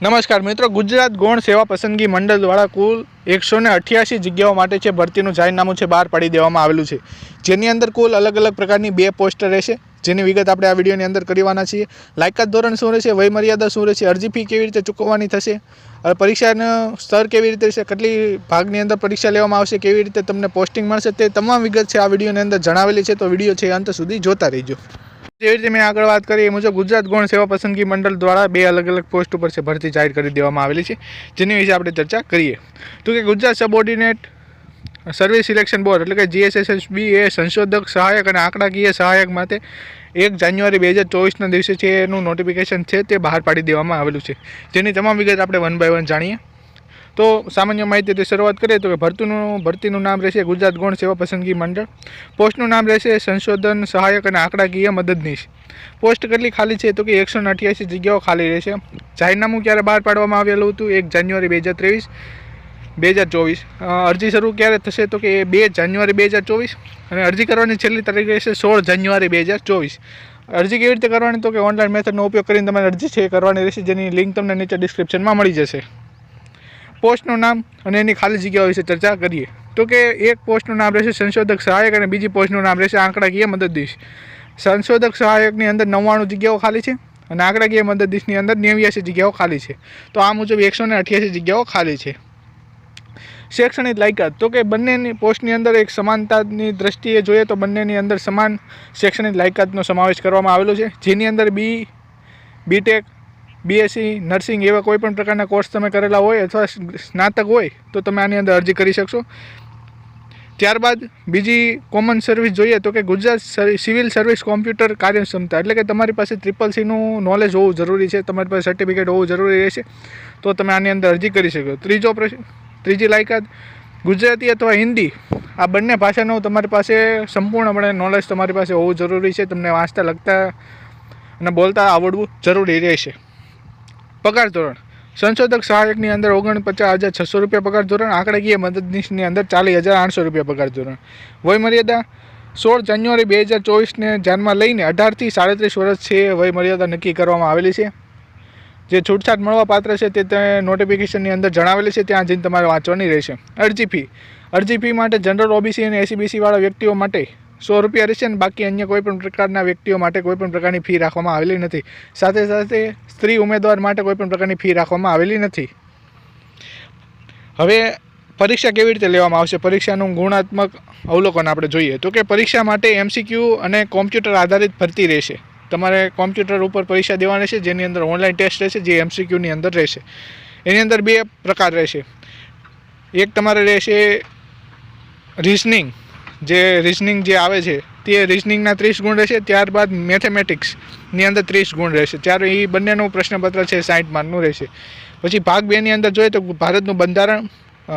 નમસ્કાર મિત્રો, ગુજરાત ગૌણ સેવા પસંદગી મંડળ દ્વારા કુલ એકસો ને અઠ્યાસી જગ્યાઓ માટે છે ભરતીનું જાહેરનામું છે બહાર પાડી દેવામાં આવેલું છે. જેની અંદર કુલ અલગ અલગ પ્રકારની બે પોસ્ટ રહેશે. જેની વિગત આપણે આ વિડીયોની અંદર કરવાના છીએ. લાયકાત ધોરણ શું રહેશે? વયમર્યાદા શું રહેશે? અરજી ફી કેવી રીતે ચૂકવવાની થશે? પરીક્ષાનું સ્તર કેવી રીતે રહેશે? કેટલી ભાગની અંદર પરીક્ષા લેવામાં આવશે? કેવી રીતે તમને પોસ્ટિંગ મળશે? તે તમામ વિગત છે આ વિડીયોની અંદર જણાવેલી છે. તો વીડિયો છે અંત સુધી જોતા રહીજો. જેવી રીતે મેં આગળ વાત કરી, એ મુજબ ગુજરાત ગૌણ સેવા પસંદગી મંડળ દ્વારા બે અલગ અલગ પોસ્ટ ઉપર છે ભરતી જાહેર કરી દેવામાં આવેલી છે, જેની વિશે આપણે ચર્ચા કરીએ. તો કે Gujarat subordinate service selection board, એટલે કે જીએસએસએસબી એ સંશોધક, સહાયક અને આંકડાકીય સહાયક માટે એક જાન્યુઆરી બે હજાર ચોવીસના દિવસે છે એનું નોટિફિકેશન છે તે બહાર પાડી દેવામાં આવેલું છે. જેની તમામ વિગત આપણે વન બાય વન જાણીએ. તો સામાન્ય માહિતીથી શરૂઆત કરીએ તો કે ભરતીનું ભરતીનું નામ રહેશે ગુજરાત ગૌણ સેવા પસંદગી મંડળ. પોસ્ટનું નામ રહેશે સંશોધન સહાયક અને આંકડાકીય મદદનીશ. પોસ્ટ કેટલી ખાલી છે તો કે એકસો અઠ્યાસી જગ્યાઓ ખાલી રહેશે. જાહેરનામું ક્યારે બહાર પાડવામાં આવેલું હતું? એક જાન્યુઆરી બે હજાર ત્રેવીસ. બે હજાર ચોવીસ. અરજી શરૂ ક્યારે થશે તો કે એ બે જાન્યુઆરી બે હજાર ચોવીસ અને અરજી કરવાની છેલ્લી તારીખ રહેશે સોળ જાન્યુઆરી બે હજાર ચોવીસ. અરજી કેવી રીતે કરવાની? તો કે ઓનલાઈન મેથડનો ઉપયોગ કરીને તમારે અરજી છે કરવાની રહેશે જેની લિંક તમને નીચે ડિસ્ક્રિપ્શનમાં મળી જશે. પોસ્ટનું નામ અને એની ખાલી જગ્યાઓ વિશે ચર્ચા કરીએ. તો કે એક પોસ્ટનું નામ રહેશે સંશોધક સહાયક અને બીજી પોસ્ટનું નામ રહેશે આંકડાકીય મદદનીશ. સંશોધક સહાયકની અંદર નવ્વાણું જગ્યાઓ ખાલી છે અને આંકડાકીય મદદનીશની અંદર નેવ્યાસી જગ્યાઓ ખાલી છે. તો આ મુજબ એકસો ને જગ્યાઓ ખાલી છે. શૈક્ષણિક લાયકાત. તો કે બંનેની પોસ્ટની અંદર એક સમાનતાની દ્રષ્ટિએ જોઈએ તો બંનેની અંદર સમાન શૈક્ષણિક લાયકાતનો સમાવેશ કરવામાં આવેલો છે. જેની અંદર બી બીટેક બીએસસી નર્સિંગ એવા કોઈ પણ પ્રકારના કોર્સ તમે કરેલા હોય અથવા સ્નાતક હોય, તો તમે આની અંદર અરજી કરી શકશો. ત્યારબાદ બીજી કોમન સર્વિસ જોઈએ તો કે ગુજરાત સિવિલ સર્વિસ કોમ્પ્યુટર કાર્યક્ષમતા, એટલે કે તમારી પાસે ટ્રિપલ સીનું નોલેજ હોવું જરૂરી છે, તમારી પાસે સર્ટિફિકેટ હોવું જરૂરી રહેશે, તો તમે આની અંદર અરજી કરી શકો. ત્રીજો પ્રશ્ન, ત્રીજી લાયકાત, ગુજરાતી અથવા હિન્દી, આ બંને ભાષાનું તમારી પાસે સંપૂર્ણપણે નોલેજ તમારી પાસે હોવું જરૂરી છે, તમને વાંચતા, લખતા અને બોલતા આવડવું જરૂરી રહેશે. પગાર ધોરણ. સંશોધક સહાયકની અંદર ઓગણપચાસ હજાર છસો રૂપિયા પગાર ધોરણ આંકડાકીય મદદનીશની અંદર ચાલીસ હજાર આઠસો રૂપિયા પગાર ધોરણ. વયમર્યાદા સોળ જાન્યુઆરી બે હજાર ચોવીસને ધ્યાનમાં લઈને અઢારથી સાડત્રીસ વર્ષ છે વયમર્યાદા નક્કી કરવામાં આવેલી છે. જે છૂટછાટ મળવા પાત્ર છે તે તે નોટિફિકેશનની અંદર જણાવેલી છે, ત્યાં જઈને તમારે વાંચવાની રહેશે. અરજી ફી અરજી ફી માટે જનરલ ઓબીસી અને એસીબીસી વાળા વ્યક્તિઓ માટે સો રૂપિયા રહેશે અને બાકી અન્ય કોઈ પણ પ્રકારના વ્યક્તિઓ માટે કોઈ પણ પ્રકારની ફી રાખવામાં આવેલી નથી. સાથે સાથે સ્ત્રી ઉમેદવાર માટે કોઈપણ પ્રકારની ફી રાખવામાં આવેલી નથી. હવે પરીક્ષા કેવી રીતે લેવામાં આવશે? પરીક્ષાનું ગુણાત્મક અવલોકન આપણે જોઈએ તો કે પરીક્ષા માટે એમસીક્યુ અને કોમ્પ્યુટર આધારિત ભરતી રહેશે. તમારે કોમ્પ્યુટર ઉપર પરીક્ષા દેવાની રહેશે, જેની અંદર ઓનલાઈન ટેસ્ટ રહેશે, જે એમસીક્યુની અંદર રહેશે. એની અંદર બે પ્રકાર રહેશે. એક તમારે રહેશે રિઝનિંગ જે રિઝનિંગ જે આવે છે, તે રિઝનિંગના ત્રીસ ગુણ રહેશે, ત્યારબાદ મેથેમેટિક્સની અંદર ત્રીસ ગુણ રહેશે. ત્યારે એ બંનેનું પ્રશ્નપત્ર છે સાઠ માર્કનું રહેશે. પછી ભાગ બેની અંદર જોઈએ તો ભારતનું બંધારણ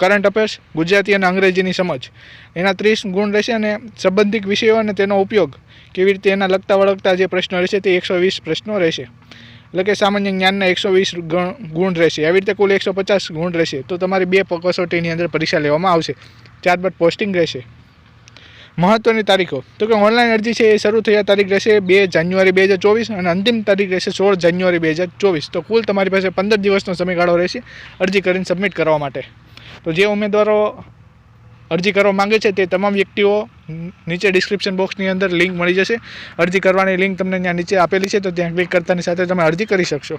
કરંટ અફેર્સ ગુજરાતી અને અંગ્રેજીની સમજ. એના ત્રીસ ગુણ રહેશે અને સંબંધિત વિષયો અને તેનો ઉપયોગ કેવી રીતે એના લગતા વળગતા જે પ્રશ્નો રહેશે તે એકસો વીસ પ્રશ્નો રહેશે. એટલે કે સામાન્ય જ્ઞાનના એકસો વીસ ગુણ રહેશે. આવી રીતે કુલ એકસો પચાસ ગુણ રહેશે. તો તમારી બે કસોટીની અંદર પરીક્ષા લેવામાં આવશે. ત્યારબાદ પોસ્ટિંગ રહેશે. મહત્વની તારીખો. તો કે ઓનલાઈન અરજી છે એ શરૂ થયા તારીખ રહેશે બે જાન્યુઆરી બે હજાર ચોવીસ અને અંતિમ તારીખ રહેશે સોળ જાન્યુઆરી બે હજાર ચોવીસ. તો કુલ તમારી પાસે પંદર દિવસનો સમયગાળો રહેશે અરજી કરીને સબમિટ કરવા માટે. તો જે ઉમેદવારો અરજી કરવા માંગે છે તે તમામ વ્યક્તિઓ નીચે ડિસ્ક્રિપ્શન બોક્સની અંદર લિંક મળી જશે. અરજી કરવાની લિંક તમને ત્યાં નીચે આપેલી છે, તો ત્યાં ક્લિક કરતાની સાથે તમે અરજી કરી શકશો.